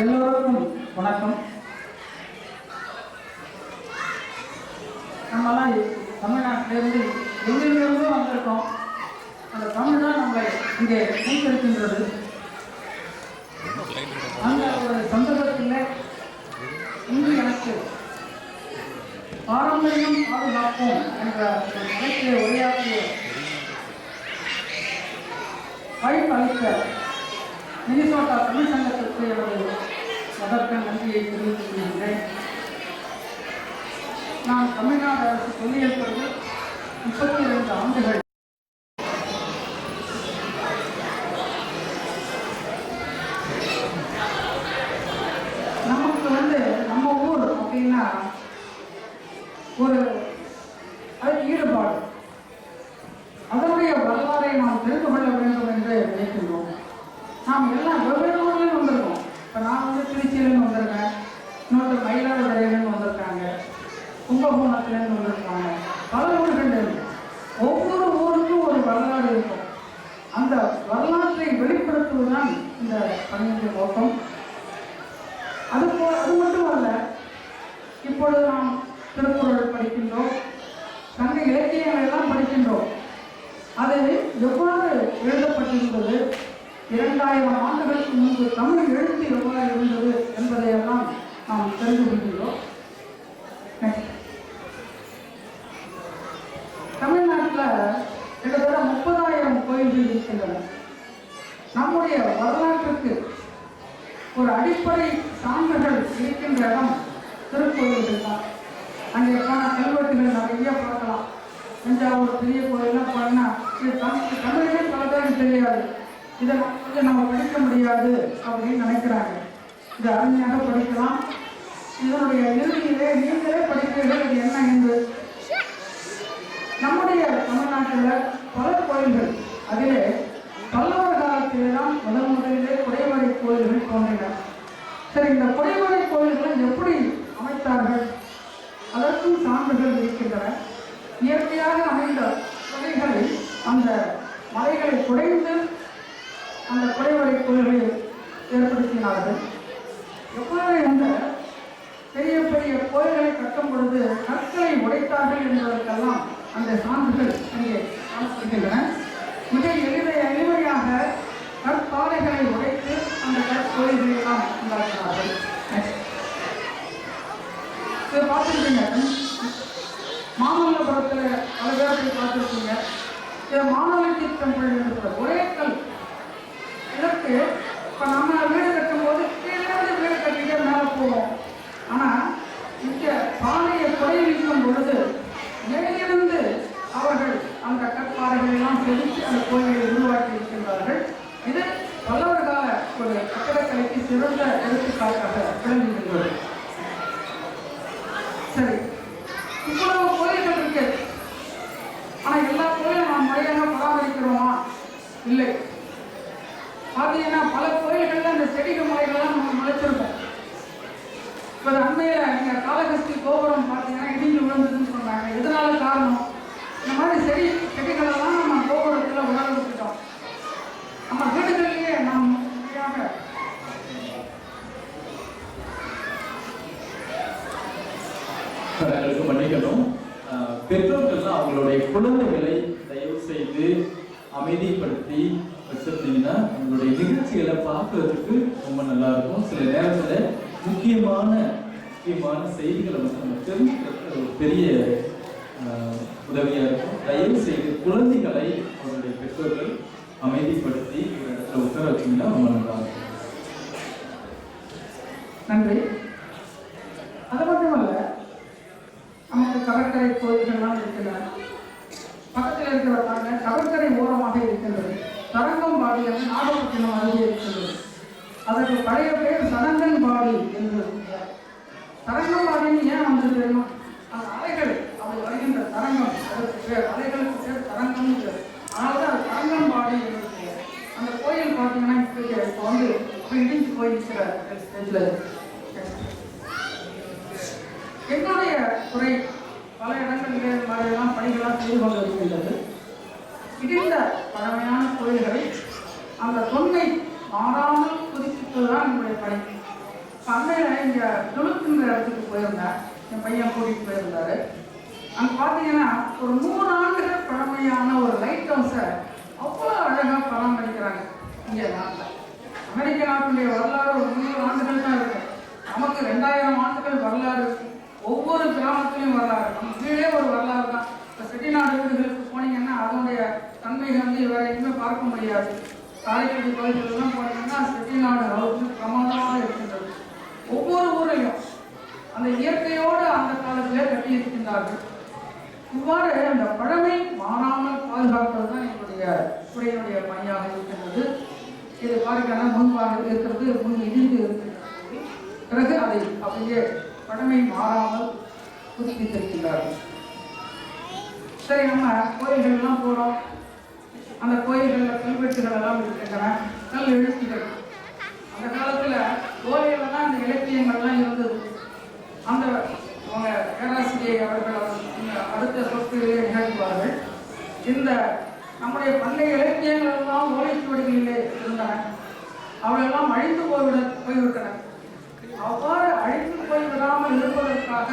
எல்லோருக்கும் வணக்கம். நம்மலாம் தமிழ்நாட்டிலிருந்து எங்கெங்கிருந்தோ வந்திருக்கோம். அந்த தமிழ் தான் நம்மளை இங்கே மீட்டிருக்கின்றது அந்த ஒரு சந்தர்ப்பத்தில் இன்று எனக்கு பாரம்பரியம் பாதுகாப்போம் என்ற ஒரு தலைப்பிலே உரையாற்றிய வாய்ப்பு அளித்த மினிசோட்டா தமிழ்ச்சங்கத்திற்கு எனது முதற்கண் நன்றியை தெரிவித்துக் கொள்கின்றேன் நான் தமிழ்நாடு அரசு தொல்லியல் துறையில் முப்பத்தி இரண்டு ஆண்டுகள் நமக்கு வந்து நம்ம ஊர் அப்படின்னா ஒரு அதுக்கு ஈடுபாடு அதனுடைய வரலாறை நாம் தெரிந்து கொள்ள வேண்டும் என்று நினைக்கின்றோம் நாம் எல்லாம் வெவ்வேறு ஊர்லேயும் வந்திருக்கோம் இப்போ நான் வந்து திருச்சியிலேருந்து வந்திருக்கேன் இன்னொருத்தர் மயிலாடுதுறையிலேருந்து வந்திருக்காங்க கும்பகோணத்துலேருந்து வந்திருக்காங்க பல ஊர்கள்லேருந்து ஒவ்வொரு ஊருக்கும் ஒரு வரலாறு இருக்கும் அந்த வரலாற்றை வெளிப்படுத்துவதுதான் இந்த பணியின் நோக்கம் அது போ அது மட்டுமல்ல இப்பொழுது நாம் திருக்குறள் படிக்கின்றோம். சங்க இலக்கியங்கள் எல்லாம் படிக்கின்றோம். அது எவ்வாறு எழுதப்பட்டிருந்தது? இரண்டாயிரம் ஆண்டுகளுக்கு முன்பு தமிழ் எழுத்து எவ்வாறு இருந்தது என்பதையெல்லாம் நாம் தெரிந்து கொள்கின்றோம் தமிழ்நாட்டில் கிட்டத்தட்ட முப்பதாயிரம் கோயில்கள் இருக்கின்றன. நம்முடைய வரலாற்றுக்கு ஒரு அடிப்படை சான்றுகள் இருக்கின்ற இடம் திருக்கோயில்கள் தான் அங்கே போன கல்வெட்டுகள் நிறைய பார்க்கலாம் தஞ்சாவூர் பெரிய கோயிலாம் போனா இது தமிழ் தமிழே பல பேருக்கு தெரியாது இதை வந்து நம்ம படிக்க முடியாது அப்படின்னு நினைக்கிறாங்க. இது அருமையாக படிக்கலாம். இதனுடைய இறுதியிலே நீங்களே படிப்பீர்கள். இது என்ன என்று நம்முடைய தமிழ்நாட்டில் பல கோயில்கள். அதிலே பல்லவர் காலத்திலே தான் முதல் முதலிலே குடைவரை கோயில்கள் தோன்றின. சரி இந்த குடைவரை கோயில்களை எப்படி அமைத்தார்கள்? அதற்கும் சான்றுகள் இருக்கின்றன. இயற்கையாக அமைந்த குடைகளை அந்த மலைகளை குடைந்து அந்த குடைவரை கோயில்களை ஏற்படுத்தினார்கள். எவ்வாறு இந்த பெரிய பெரிய கோயில்களை கட்டும் பொழுது கற்களை உடைத்தார்கள் என்பதற்கெல்லாம் அந்த சான்றுகள் இங்கே காணப்படுகின்றன மிக எளித எளிமையாக கற்பாறைகளை உடைத்து அந்த கற்கோயில்களை எல்லாம் உண்டாக்கினார்கள் Next. இதை பார்த்துருக்கீங்க மாமல்லபுரத்தில் பல பேர் போய் பார்த்துருக்கீங்க இது மாணவர்த்தி டெம்பிள் இருக்கிற ஒரே கல் இதற்கு இப்போ நம்ம வீடு கட்டும்போது கீழே வீடு கட்டிட்டே மேலே போவோம் ஆனால் இங்கே பானையை குறைவிக்கும் பொழுது மேலிருந்து அவர்கள் அந்த கற்பாறைகளை எல்லாம் செலுத்தி அந்த கோயிலை உருவாக்கி இருக்கின்றார்கள் இது பல்லவர் கால ஒரு கட்டடக்கலைக்கு சிறந்த எடுத்துக்காட்டாக விளங்குகின்றது சரி இவ்வளவு கோயில்கள் இருக்கு ஆனா எல்லா கோயிலும் நாம் முறையாக பராமரிக்கிறோமா இல்லை பார்த்தீங்கன்னா பல கோயில்கள்ல இந்த செடிகள் மலைகள்லாம் நம்ம முளைச்சிருக்கோம் இப்போ அண்மையில் இங்கே காலகஸ்தி கோபுரம் பார்த்தீங்கன்னா இடிஞ்சு விழுந்ததுன்னு சொன்னாங்க எதனால காரணம் இந்த மாதிரி செடி செடிகளெல்லாம் நம்ம கோபுரத்தில் உணர விட்டுட்டோம் நம்ம வீடுகளிலேயே நாம் முறையாக எங்களுக்கு மன்னிக்கணும் அஹ் பெற்றோர்கள்லாம் அவங்களுடைய குழந்தைகளை தயவு செய்து அமைதிப்படுத்தி வச்சிருந்தீங்கன்னா உங்களுடைய நிகழ்ச்சிகளை ரொம்ப நல்லா இருக்கும் சில நேரத்தில் முக்கியமான முக்கியமான செய்திகளை வந்து நம்ம தெரிஞ்சுக்கிறது ஒரு பெரிய உதவியாக இருக்கும். தயவு செய்து குழந்தைகளை அவருடைய பெற்றோர்கள் அமைதிப்படுத்தி ஒரு இடத்துல உட்கார வச்சிங்கன்னா ரொம்ப நல்லா இருக்கும் நன்றி. அது மட்டுமல்ல நமக்கு கடற்கரை கோயில்கள்லாம் இருக்கிறார் பக்கத்தில் இருக்கிற பாருங்க கடற்கரை ஓரமாக இருக்கின்றது. தரங்கம்பாடி என்று நாகப்பட்டினம் அருகே இருக்கின்றது. அதற்கு பழைய பேர் சரங்கன்பாடி என்று பெயர். தரங்கம்பாடின்னு ஏன் வந்து தெரியுமா அந்த அலைகள் அவை வருகின்ற தரங்கம் அதற்கு பேர் அலைகளுக்கு பேர் தரங்கம்னு பேர் அதனால தான் அது தரங்கம்பாடி என்று பெயர் அந்த கோயில் பார்த்தீங்கன்னா இப்போ இப்போ வந்து இப்போ இடிஞ்சு போயிருக்கிற ஸ்டேஜில் என்னுடைய துறை பல இடங்களிலே இந்த மாதிரியெல்லாம் பணிகளாக செய்து கொண்டு இருக்கின்றது இடிந்த பழமையான கோயில்களை அந்த தொன்மை மாறாமல் புதுப்பிப்பதுதான் என்னுடைய பணி இங்கே துளுக்குங்கிற இடத்துக்கு போயிருந்தேன் என் பையன் கூட்டிகிட்டு போயிருந்தாரு அங்கே பார்த்தீங்கன்னா ஒரு நூறு ஆண்டுகள் பழமையான ஒரு லைட் ஹவுஸை அவ்வளோ அழகாக பராமரிக்கிறாங்க இங்கே நாட்டில் அமெரிக்க நாட்டுடைய வரலாறு ஒரு முந்நூறு ஆண்டுகள் தான் இருக்கு நமக்கு ரெண்டாயிரம் ஆண்டுகள் வரலாறு இருக்கு. ஒவ்வொரு கிராமத்துலையும் வரலாறு நம்ம வீடே ஒரு வரலாறு தான் இப்போ வீடுகளுக்கு போனீங்கன்னா அதனுடைய தன்மை வந்து வேற எங்கேயுமே பார்க்க முடியாது. காரைக்குடி பகுதிகளெல்லாம் போனீங்கன்னா செட்டிநாடு ஹவுஸ் பிரமாதமாக இருக்கின்றது. ஒவ்வொரு ஊரையும் அந்த இயற்கையோடு அந்த காலத்திலே கட்டி இருக்கின்றார்கள். இவ்வாறு அந்த பழமை மாறாமல் பாதுகாப்பது தான் என்னுடைய துறையினுடைய பணியாக இருக்கின்றது. இது பார்க்கான முன்பாக இருக்கிறது முன் இணைந்து இருக்கின்றது. பிறகு அதை அப்படியே பழமை மாறாமல் புதுப்பித்திருக்கின்றார்கள். சரி நம்ம கோயில்கள்லாம் போகிறோம் அந்த கோயில்களில் கல்வெட்டுகள் எல்லாம் இருக்கின்றன கல் எழுத்துக்கள் அந்த காலத்தில் கோயிலில் தான் அந்த இலக்கியங்கள்லாம் இருந்தது அந்த அவங்க பேராசிரியை அவர்கள் அவர் இந்த அடுத்த சொற்களிலே நிகழ்த்துவார்கள் இந்த நம்முடைய பண்டைய இலக்கியங்கள் எல்லாம் ஓலைச்சுவடிகளிலே இருந்தன அவையெல்லாம் அழிந்து போய்விட போய்விட்டன அவ்வாறு அழிந்து போய்விடாமல் இருப்பதற்காக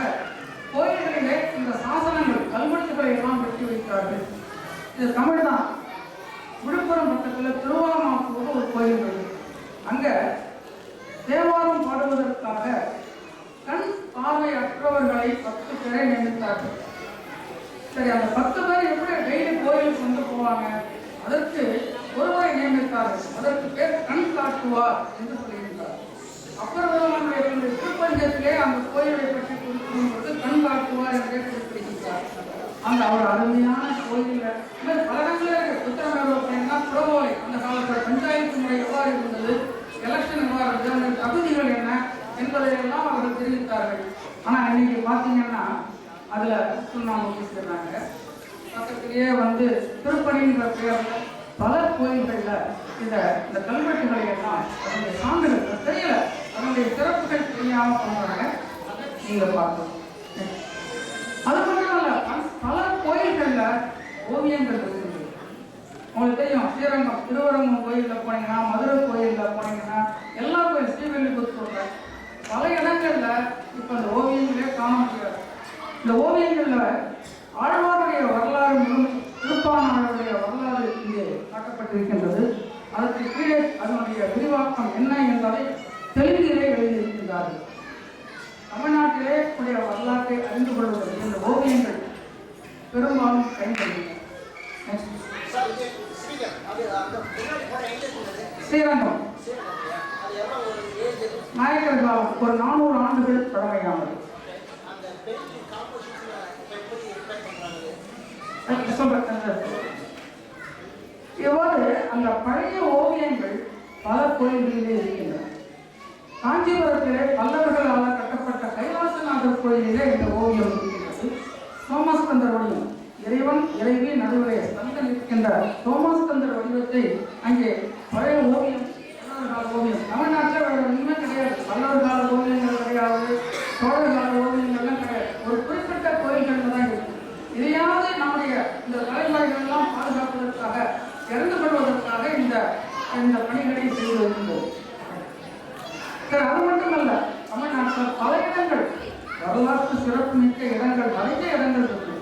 கோயில்களிலே இந்த சாசனங்கள் கல்வெட்டுகளை எல்லாம் வெட்டி வைத்தார்கள் இது தமிழ் தான் விழுப்புரம் பக்கத்தில் திருவாரூர் ஒரு கோயில் இருக்கு அங்க தேவாரம் பாடுவதற்காக கண் பார்வை அற்றவர்களை பத்து பேரை நியமித்தார்கள் சரி அந்த பத்து பேர் எப்படி டெய்லி கோயிலுக்கு வந்து போவாங்க அதற்கு ஒருவரை நியமித்தார்கள் அதற்கு பேர் கண் காட்டுவார் என்று சொல்லியிருந்தார். அப்புறம் திருப்பஞ்சத்திலே அந்த கோயிலை பற்றி குறிப்பிடும் பொழுது கண் காட்டுவார் என்றே குறிப்பிடுகின்றார். அந்த அவர் அருமையான கோயில்ல இந்த பல இடங்களே இருக்கு உத்தரமேரூர் அப்படின்னா புறவோலை அந்த காலத்தில் பஞ்சாயத்து முறை எவ்வாறு இருந்தது எலெக்ஷன் எவ்வாறு இருந்தது அந்த தகுதிகள் என்ன என்பதை எல்லாம் அவர்கள் தெரிவித்தார்கள். ஆனா இன்னைக்கு பார்த்தீங்கன்னா அதுல சுண்ணாம்பு பூசிடுறாங்க பக்கத்திலேயே வந்து திருப்பணின்ற பெயர்ல பல கோயில்கள்ல இந்த இந்த கல்வெட்டுகளை எல்லாம் அதனுடைய சான்றுகள் தெரியல. அதனுடைய சிறப்புகள் தெரியாம பண்ணுறாங்க அதை நீங்க பார்க்கணும். அது மட்டும் இல்ல பல- கோயில்களில் கோயில்கள்ல ஓவியங்கள் இருக்குது. உங்களுக்கு தெரியும் ஸ்ரீரங்கம் திருவரங்கம் கோயிலில் போனீங்கன்னா மதுரை கோயிலில் போனீங்கன்னா எல்லா கோயில் ஸ்ரீவில்லிபுத்தூர்ல பல இடங்கள்ல இப்ப இந்த ஓவியங்களே காண முடியாது. இந்த ஓவியங்களில் ஆழ்வாருடைய வரலாறு முழுமை திருப்பானாருடைய வரலாறு இங்கே காட்டப்பட்டிருக்கின்றது. அதற்கு கீழே அதனுடைய விரிவாக்கம் என்ன என்பதை தெலுங்கிலே எழுதியிருக்கின்றார்கள். தமிழ்நாட்டிலே உடைய வரலாற்றை அறிந்து கொள்வதற்கு இந்த ஓவியங்கள் பெரும்பாலும் பயன்படுகின்றன. ஸ்ரீரங்கம். ஒரு நாயக்கர் ஒரு நானூறு ஆண்டுகள் பழமையானது அந்த painting composition இப்ப எப்படி repair பண்றாங்க? அதுக்கு சொல்றேன் இவ்வாறு அந்த பழைய ஓவியங்கள் பல கோயில்களிலே இருக்கின்றன? காஞ்சிபுரத்திலே பல்லவர்களால் கட்டப்பட்ட கைலாசநாதர் கோயிலிலே இந்த ஓவியம் இருக்கின்றது. சோமஸ்கந்தர் வடிவம். இறைவன் இறைவி நடுவரே ஸ்கந்தன் இருக்கின்ற சோமஸ்கந்தர் வடிவத்தை அங்கே பழைய ஓவியம் ஓவியம். தமிழ்நாட்டில் வேற ஒன்றுமே கிடையாது. பல்லவர் கால ஓவியங்கள் கிடையாது சோழர் கால ஓவியங்கள்லாம் கிடையாது ஒரு குறிப்பிட்ட கோயில்கள் தான் இருக்கு இதையாவது நம்முடைய இந்த தலைமுறைகள் எல்லாம் பாதுகாப்பதற்காக இறந்து கொள்வதற்காக இந்த இந்த பணிகளை செய்து வருகின்றோம். அது மட்டுமல்ல தமிழ்நாட்டில் பல இடங்கள் வரலாற்று சிறப்புமிக்க இடங்கள் நிறைய இடங்கள் இருக்கு.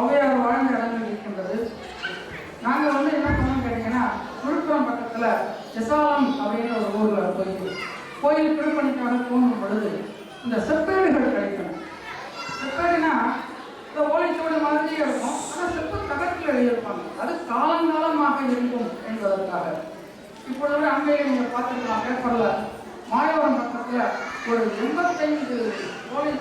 ஔவையார் வாழ்ந்த இடங்கள் இருக்கின்றது. நாங்கள் வந்து என்ன பண்ணோம் கேட்டீங்கன்னா விழுப்புரம் பக்கத்தில் எசாலம் அப்படின்ற ஒரு ஊரில் கோயில் கோயில் திருப்பணிக்காக போகும் பொழுது இந்த செப்பேடுகள் கிடைக்கணும் செப்பேடுனா இந்த ஓலைச்சோடு மாதிரியே இருக்கும். ஆனால் சிற்ப தகட்டில் எழுதியிருப்பாங்க. அது காலங்காலமாக இருக்கும் என்பதற்காக. இப்பொழுது அங்கேயே அங்கே நீங்கள் பார்த்துக்கலாம் பேப்பரில் மாயவரம் பக்கத்தில் ஒரு எண்பத்தைந்து ஓலை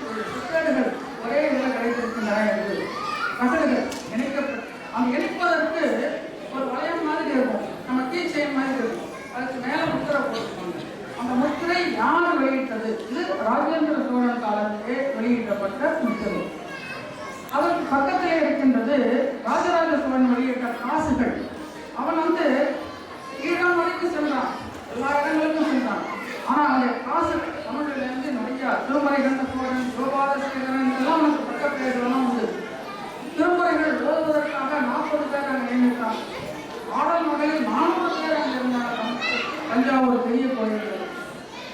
எல்லாம் ஒரு பெரிய கோயில்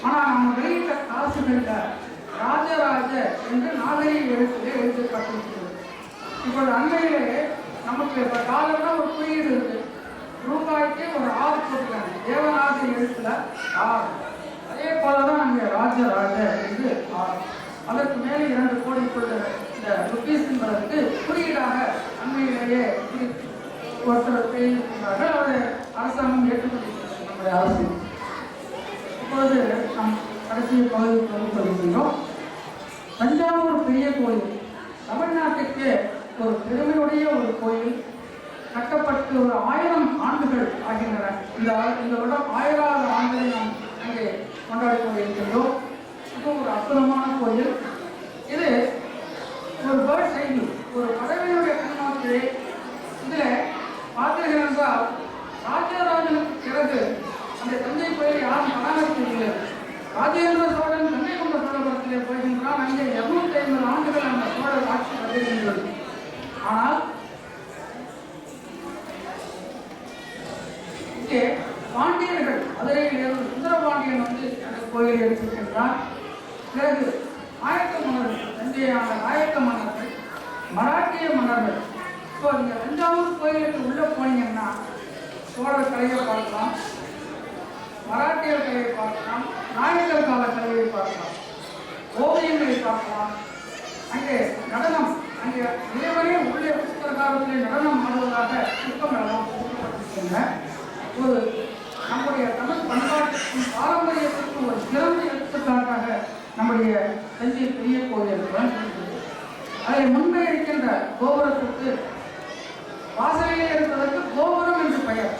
ஆனால் நம்ம வெளியிட்ட காசு கண்ட ராஜராஜ என்று நாளை எழுத்து எழுதப்பட்டிருக்கிறது. இப்போ அண்மையிலே நமக்கு இப்போ காலம்னா ஒரு குறியீடு இருக்கு. ரூபாய்க்கு ஒரு ஆறு போட்டுக்காங்க தேவராஜ எழுத்துல ஆறு. அதே போல தான் அங்கே ராஜராஜ என்று ஆறு. அதற்கு மேலே இரண்டு கோடி கோடிக்குள்ள இந்த ருபீஸ் என்பதற்கு குறியீடாக அண்மையிலேயே ஒருத்தர் பெய்திருக்கிறார்கள் அதை அரசாங்கம் ஏற்றுக்கொண்டிருக்கிறது. நம்முடைய அரசு. இப்போது நாம் கடைசி பகுதிக்கு வந்து கொள்கின்றோம். தஞ்சாவூர் பெரிய கோயில். தமிழ்நாட்டுக்கு ஒரு பெருமையுடைய ஒரு கோயில். கட்டப்பட்டு ஒரு ஆயிரம் ஆண்டுகள் ஆகின்றன. இந்த இந்த வருடம் ஆயிராவது ஆண்டுகளை நாம் அங்கே கொண்டாடி கொண்டிருக்கின்றோம். இது ஒரு அற்புதமான கோயில். இது ஒரு பேர்ட் செய்தி ஒரு பறவையுடைய கண்ணோக்கி இதில் பார்த்தீர்கள் என்றால் ராஜராஜனுக்கு பிறகு அந்த தஞ்சை கோயிலை யாரும் பராமரிக்கவில்லை. ராஜேந்திர சோழன் கங்கை கொண்ட சோழபுரத்திலே போகின்றான். அங்கே இருநூத்தி ஐம்பது ஆண்டுகள் அந்த சோழர் ஆட்சி வருகின்றது ஆனால் இங்கே பாண்டியர்கள் மதுரையில் இருந்து சுந்தரபாண்டியன் வந்து அந்த கோயிலை எடுத்துக்கின்றான் பிறகு நாயக்க மன்னர்கள் தஞ்சையான நாயக்க மன்னர்கள் மராட்டிய மன்னர்கள். இப்போ நீங்கள் தஞ்சாவூர் கோயிலுக்கு உள்ளே போனீங்கன்னா சோழர் கலையை பார்க்கலாம். மராட்டியர் கலையை பார்க்கலாம் நாயக்கர் கால கலையை பார்க்கலாம் ஓவியங்களை பார்க்கலாம். அங்கே நடனம் அங்கே இறைவனே உள்ளே புஸ்தகாரத்திலே நடனம் ஆடுவதாக சிற்பம் எல்லாம் கொடுக்கப்பட்டிருக்கின்றன. ஒரு நம்முடைய தமிழ் பண்பாட்டுக்கும் பாரம்பரியத்திற்கும் ஒரு சிறந்த எடுத்துக்காட்டாக நம்முடைய தஞ்சை பெரிய கோயில் அதை முன்பே இருக்கின்ற கோபுரத்திற்கு வாசலிலே இருப்பதற்கு கோபுரம் என்று பெயர்.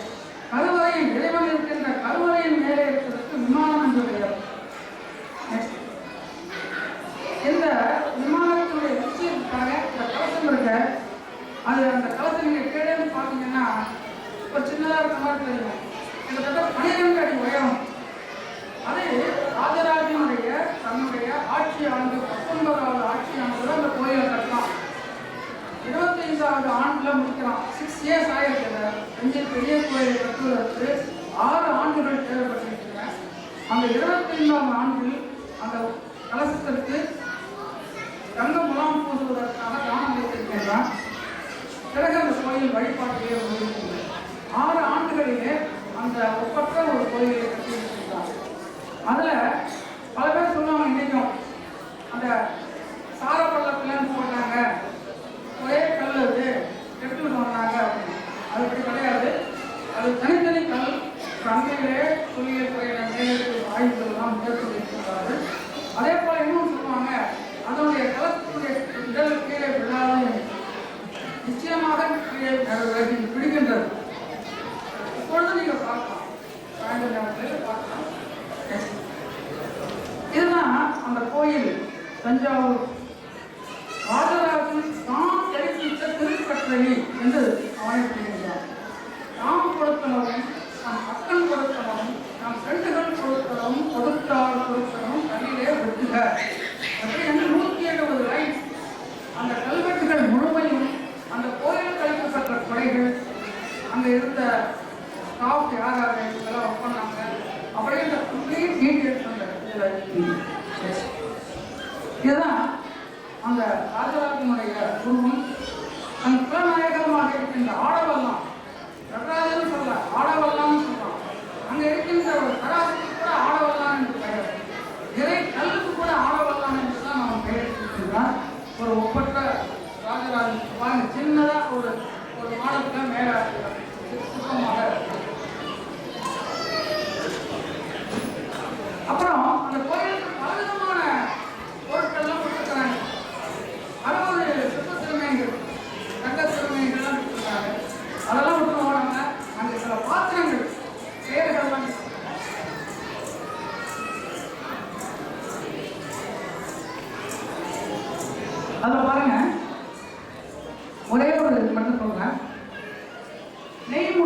கருவறையின் இறைவன் இருக்கின்ற கருவறையின் மேல் இருப்பதற்கு விமானம் என்று பெயர் Next. இந்த விமானத்தினுடைய உச்சிக்காக இந்த கலசம் இருக்க அது அந்த கலசம் நீங்க கீழே இருந்து பார்த்தீங்கன்னா ஒரு சின்னதாக இருக்க மாதிரி தெரியும் கிட்டத்தட்ட பனிரெண்டு அடி உயரம் அது ராஜராஜனுடைய தன்னுடைய ஆட்சி ஆண்டு பத்தொன்பதாவது ஆட்சி ஆண்டுல அந்த கோயிலை கட்டலாம் இருபத்தைந்தாவது ஆண்டுல முடிக்கலாம் சிக்ஸ் இயர்ஸ் ஆயிருக்குது தஞ்சை பெரிய கோயிலை கட்டுவதற்கு ஆறு ஆண்டுகள் தேவைப்பட்டிருக்கின்றன அந்த இருபத்தைந்தாம் ஆண்டில் அந்த கலசத்திற்கு தங்க முலாம் பூசுவதற்காக தானம் வைத்திருக்கின்றான் பிறகு அந்த கோயில் வழிபாட்டிலே முடிகிறது ஆறு ஆண்டுகளிலே அந்த ஒப்பற்ற ஒரு கோயிலை கட்டியிருக்கின்றார் அதுல பல பேர் சொல்லுவாங்க இன்னைக்கும் அந்த சார பள்ளத்துலன்னு போட்டாங்க. ஒரே கல் அது எடுத்துட்டு சொன்னாங்க அப்படின்னு. அது அப்படி கிடையாது. அது தனித்தனி கல். அண்மையிலே தொழில் துறையின மேலெடுப்பு ஆய்வுகள் எல்லாம் மேற்கொண்டிருக்கிறார்கள் அதே போல இன்னும் சொல்லுவாங்க அதனுடைய கலத்துடைய இடல் கீழே விழாத நிச்சயமாக கீழே பிடிக்கின்றது. இப்பொழுது நீங்கள் பார்க்கலாம். சாயந்தர நேரத்தில் பார்க்கலாம். இதுதான் அந்த கோயில் தஞ்சாவூர். ராஜராஜன் தாம் தெரிவித்த திருக்கற்றளி என்று அமைப்பிடுகின்றார் நாம் கொடுத்தனவும் நம் மக்கள் கொடுத்தனவும் நம் ஃப்ரெண்டுகள் கொடுத்தனவும் கொடுத்தால் கொடுத்தனவும் கல்லிலே வெட்டுக அப்படி என்று நூற்றி எழுபது லைன் அந்த கல்வெட்டுகள் முழுமையும் அந்த கோயில் கழிப்பு கொடைகள் அங்கே இருந்த ஸ்டாஃப் யார் யார் இதெல்லாம் ஒர்க் பண்ணாங்க. அப்படியே இந்த கம்ப்ளீட் டீட்டெயில்ஸ் அந்த இதில் இதுதான் அந்த ராஜராஜனுடைய குருவும் தன் குலநாயகமாக இருக்கின்ற ஆடவல்லாம் நடராஜன் சொல்ல ஆடவல்லாம் சொல்றான் அங்க இருக்கின்ற ஒரு Obrigado.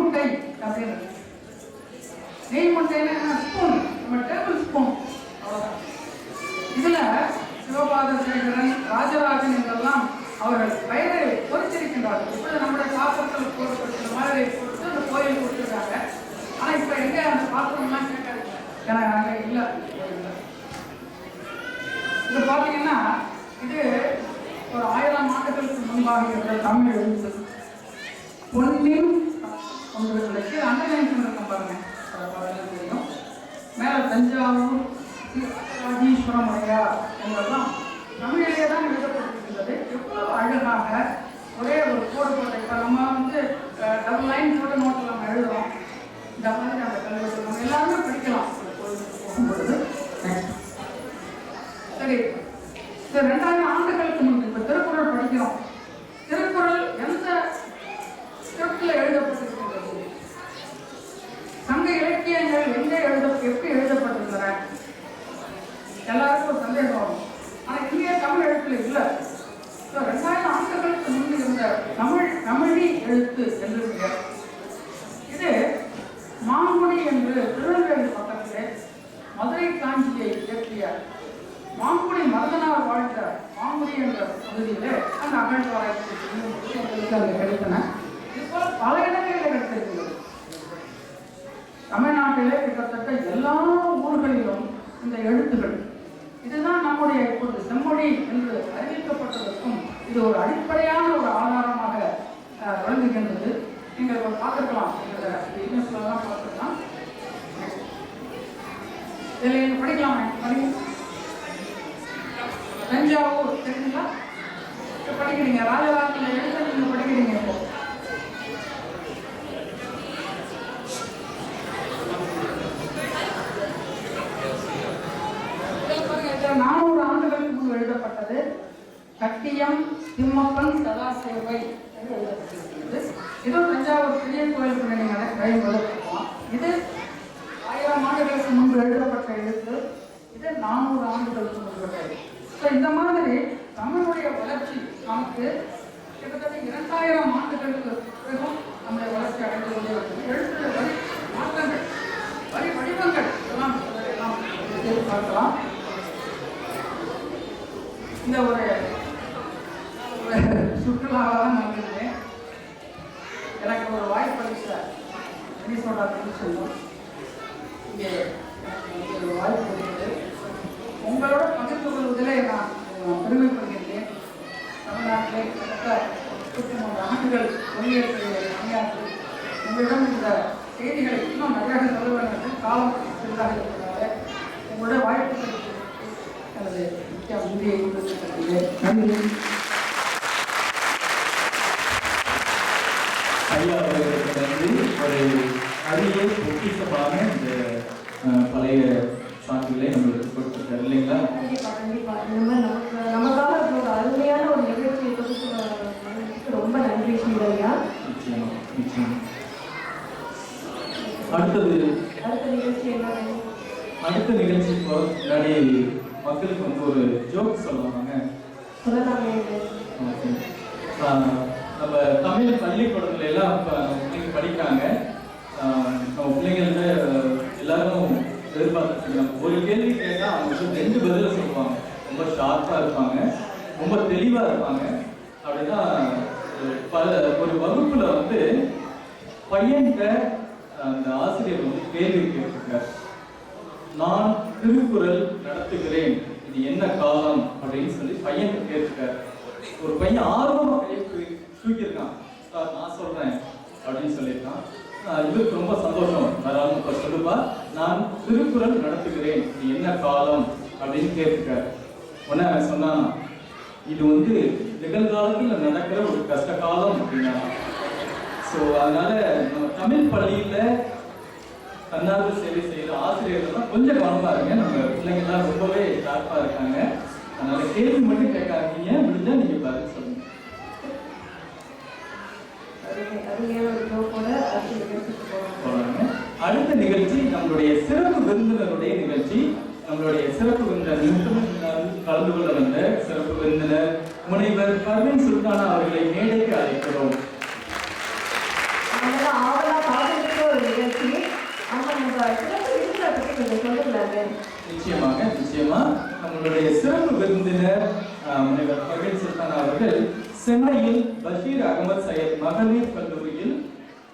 முட்டை அப்படின்னு நெய் முட்டைன்னா ஸ்பூன் நம்ம டேபிள் ஸ்பூன் அவ்வளோதான் இதுல சிவபாத சேகரன் ராஜராஜன் என்றெல்லாம் அவர்கள் பெயரை பொறிச்சிருக்கின்றார்கள் இப்பொழுது நம்முடைய பாத்திரத்தில் போடப்பட்ட மாதிரி கொடுத்து அந்த கோயில் கொடுத்துருக்காங்க. ஆனால் இப்போ எங்கே அந்த பாத்திரம்லாம் கேட்காது. எனக்கு அங்கே இல்லை. இது பார்த்தீங்கன்னா இது ஒரு ஆயிரம் ஆண்டுகளுக்கு முன்பாக இருக்கிற தமிழ் எழுத்து. பொன்னின் உங்களுக்கு அண்டர்லைன் இருக்கும் பாருங்க. அதை பார்த்தா தெரியும். மேலே தஞ்சாவூர் ஸ்ரீ ராஜராஜீஸ்வரம் என்பதெல்லாம் தமிழிலே தான் எழுதப்பட்டிருக்கின்றது. எவ்வளவு அழகாக ஒரே ஒரு கோடு போட்ட இப்போ நம்ம வந்து டபுள் லைன் கூட நோட்டில் நம்ம எழுதுறோம் இந்த மாதிரி அந்த கல்வெட்டு நம்ம எல்லாருமே படிக்கலாம் இந்த கோயிலுக்கு போகும்பொழுது Next. சரி இந்த ரெண்டாயிரம் ஆண்டுகளுக்கு முன்பு இப்போ திருக்குறள் படிக்கிறோம் திருக்குறள் எந்த ஸ்கிரிப்டில் எழுதப்பட்டிருக்கின்றது சங்க இலக்கியங்கள் எங்கே எழுத எப்படி எழுதப்பட்டிருந்தன எல்லாருக்கும் ஒரு சந்தேகம் வரும் ஆனால் இங்கே தமிழ் எழுத்துல இல்லை ஸோ ரெண்டாயிரம் ஆண்டுகளுக்கு முன்பு இருந்த தமிழ் தமிழி எழுத்து என்று பெயர் இது மாங்குடி என்று திருநெல்வேலி பக்கத்திலே மதுரை காஞ்சியை இயற்றிய மாங்குடி வாழ்ந்த மாங்குடி என்ற பகுதியிலே அந்த அகழ்வாராய்ச்சி எங்களுக்கு அங்கே கிடைத்தன இதுபோல பல இடங்களில் கிடைத்திருக்கிறது தமிழ்நாட்டிலே கிட்டத்தட்ட எல்லா ஊர்களிலும் இந்த எழுத்துகள் இதுதான் நம்முடைய இப்போது செம்மொழி என்று அறிவிக்கப்பட்டதற்கும் இது ஒரு அடிப்படையான ஒரு ஆதாரமாக வழங்குகின்றது நீங்கள் ஒரு பார்த்துக்கலாம். பார்த்துக்கலாம். இதில் படிக்கலாமே? படிக்கலாமா தஞ்சாவூர் தெரியுங்களா? இப்போ படிக்கிறீங்க. ராஜராஜன் எழுத நீங்கள் படிக்கிறீங்க இப்போ. நானூறு ஆண்டுகளுக்கு முன்பு எழுதப்பட்டது கட்டியம் திம்மப்பன் சதாசேவை என்று எழுதப்பட்டிருக்கிறது. இது தஞ்சாவூர் பெரிய கோயிலுக்கு நீங்கள் கைமுறை போகலாம் இது ஆயிரம் ஆண்டுகளுக்கு முன்பு எழுதப்பட்ட எழுத்து இது நானூறு ஆண்டுகளுக்கு முன்பு எழுது ஸோ இந்த மாதிரி தமிழுடைய வளர்ச்சி நமக்கு கிட்டத்தட்ட இரண்டாயிரம் ஆண்டுகளுக்கு பிறகும் நம்முடைய வளர்ச்சி அடைந்து கொண்டே வருகிறது எழுத்து வரி மாற்றங்கள் வரி வடிவங்கள் எல்லாம் எல்லாம் பார்க்கலாம் இந்த ஒரு சுற்றுலாவாக தான் வந்திருந்தேன் எனக்கு ஒரு வாய்ப்பு அளித்த மினிசோடா சொல்லுவோம். இங்கே ஒரு வாய்ப்பு இருக்குது உங்களோட பகிர்ந்து கொள்வதில் நான் நான் பெருமைப்படுகின்றேன். தமிழ்நாட்டிலே கிட்டத்தட்ட முப்பத்தி மூன்று ஆண்டுகள் மொழியேற்ற பணியாற்றி உங்களிடம் இந்த செய்திகளை இன்னும் நிறையாக சொல்ல வேண்டும். என்று காலம் சிறிதாக இருக்கிறதால உங்களோட வாய்ப்புகள் எனது நன்றி ஐயா அவர்களுக்கு நன்றி ஒரு அரிய பொக்கிஷமான இந்த பழைய சான்றுகளை நம்மளுக்கு கொடுத்துருக்காரு இல்லைங்களா நமக்காக அருமையான ஒரு நிகழ்ச்சியை ரொம்ப நன்றி நிச்சயமா நிச்சயமா அடுத்தது அடுத்த நிகழ்ச்சி அடுத்த நிகழ்ச்சி இப்போ முன்னாடி மக்களுக்கு வந்து ஒரு ஜோக் சொல்லுவாங்க சொல்லலாமே ஓகே. ஆஹ் நம்ம தமிழ் பள்ளிக்கூடத்துல எல்லாம் இப்போ நம்ம பிள்ளைங்க படிக்கிறாங்க ஆஹ் நம்ம பிள்ளைங்கள்ட்ட எல்லாரும் எதிர்பார்த்துட்டு நம்ம ஒரு கேள்வி கேட்டால் அவங்க வந்து ரெண்டு பதில சொல்லுவாங்க ரொம்ப ஷார்ப்பாக இருப்பாங்க ரொம்ப தெளிவாக இருப்பாங்க அப்படின்னா ஒரு பல ஒரு வகுப்புல வந்து பையன்கிட்ட அந்த ஆசிரியர் வந்து கேள்வி கேட்டிருக்கார். நான் திருக்குறள் நடத்துகிறேன். இது என்ன காலம்? அப்படின்னு சொல்லி பையன் கேட்டிருக்காரு. ஒரு பையன் ஆர்வமா தூக்கியிருக்கான். சார் நான் சொல்றேன். அப்படின்னு சொல்லியிருக்கான். இதுக்கு ரொம்ப சந்தோஷம். வராமல் இப்ப சொல்லுப்பா நான் திருக்குறள் நடத்துகிறேன். இது என்ன காலம்? அப்படின்னு கேட்டிருக்காரு. உடனே அவன் சொன்னான் இது வந்து நிகழ்காலத்தில் நடக்கிற ஒரு கஷ்ட காலம் அப்படின்னா ஸோ அதனால நம்ம தமிழ் பள்ளியில தன்னார்வ சேவை செய்யற ஆசிரியர்கள்லாம் கொஞ்சம் கவனமா இருங்க. நம்ம பிள்ளைங்கலாம் ரொம்பவே ஷார்ப்பா இருக்காங்க. அதனால கேள்வி மட்டும் கேட்காதீங்க. முடிஞ்சா நீங்க பதில் சொல்லுங்க. அடுத்த நிகழ்ச்சி நம்மளுடைய சிறப்பு விருந்தினருடைய நிகழ்ச்சி. நம்மளுடைய சிறப்பு விருந்தினர் கலந்து கொள்ள வந்த சிறப்பு விருந்தினர் முனைவர் பர்வீன் சுல்தானா அவர்களை மேடைக்கு அழைக்கிறோம் அதனால ஆவலா காத்திருக்கிற ஒரு நிகழ்ச்சி ஆமா நம்ம சிறப்பு விருந்தினரை பத்தி கொஞ்சம் சொல்லுங்களாங்க நிச்சயமாக நிச்சயமா. நம்மளுடைய சிறப்பு விருந்தினர் முனைவர் பர்வீன் சுல்தானா அவர்கள் சென்னையில் பஷீர் அகமது சையத் மகளிர் கல்லூரியில்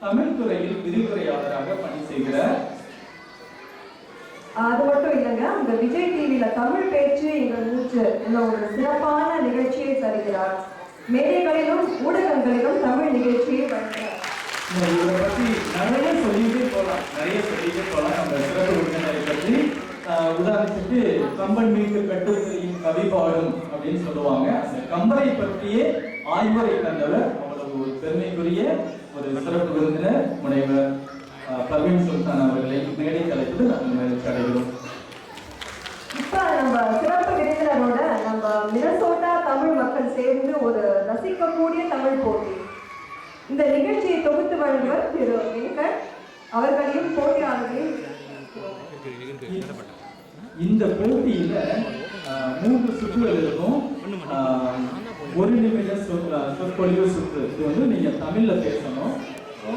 தமிழ் துறையில் விரிவுரையாளராக பணி செய்கிறார். அது மட்டும் இல்லைங்க அந்த விஜய் டிவியில தமிழ் பேச்சு எங்கள் மூச்சு என்ற ஒரு சிறப்பான நிகழ்ச்சியை தருகிறார். மேடைகளிலும் ஊடகங்களிலும் தமிழ் நிகழ்ச்சியை வழங்குகிறார் நிறைய சொல்லிட்டே போகலாம் நிறைய சொல்லிட்டே போகலாம் அந்த சிறப்பு விருந்தினரை பற்றி ஆஹ் உதாரணத்துக்கு கம்பன் மீது கட்டுரையின் கவி பாடும் அப்படின்னு சொல்லுவாங்க. அந்த கம்பரை பற்றியே ஆய்வரை தந்தவர் அவ்வளவு ஒரு பெருமைக்குரிய ஒரு சிறப்பு விருந்தினர் முனைவர் ஆஹ் பர்வீன் சுல்தான் அவர்களை மேடை தலைப்பது நாங்கள் கடைகிறோம் இப்போ இப்ப நம்ம சிறப்பு விருந்தினரோட நம்ம மினசோட்டா தமிழ் மக்கள் சேர்ந்து ஒரு ரசிக்கக்கூடிய தமிழ் போட்டி. இந்த நிகழ்ச்சி தொகுத்து வழங்குவர் திரு வெங்கட் அவர்களையும் போட்டியாளர்களையும் இந்த போட்டியில மூன்று சுற்றுகள் இருக்கும். ஒரு நிமிட சொற்பொழிவு சுற்று. இது வந்து நீங்க தமிழ்ல பேசணும். ஓ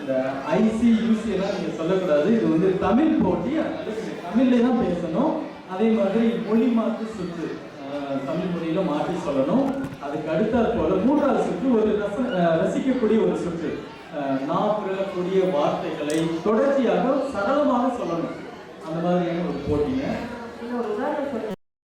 இந்த ஐசி யூசி எல்லாம் நீங்க சொல்லக்கூடாது. இது வந்து தமிழ் போட்டி. தமிழ்ல தான் பேசணும். அதே மாதிரி மொழி மாற்று சுற்று தமிழ் மொழியில மாற்றி சொல்லணும். அதுக்கு அடுத்தாற் போல மூன்றாவது சுற்று ஒரு ரச ரசிக்கக்கூடிய ஒரு சுற்று. நான் புரளக்கூடிய வார்த்தைகளை தொடர்ச்சியாக சரளமாக சொல்லணும். அந்த மாதிரியான ஒரு போட்டிங்க? இன்னொரு உதாரணம்